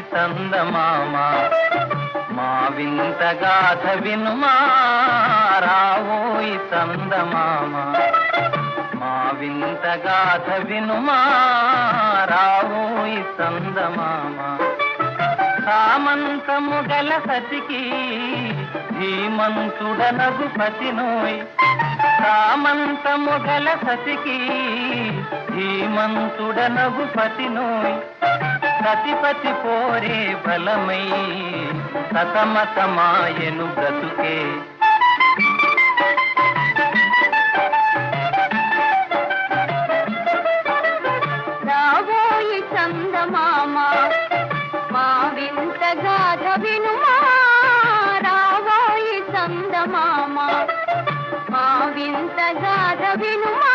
చందమామ మా వింత గాథ వినుమా? రావోయి చందమామ మా వింత గాథ వినుమా? రావోయి చందమామ కామంతము గల సతికి ధీమంతుడనగు పతినోయ్ కామంతము గల సతికి ధీమంతుడనగు పతినోయ్ సతిపతి పోరే బలమై సతమతమాయను బ్రతుకే. రాబోయి చందమామా వింత గాథ వినుమా రావోయి చందమామ. మా వింత గాథ వినుమా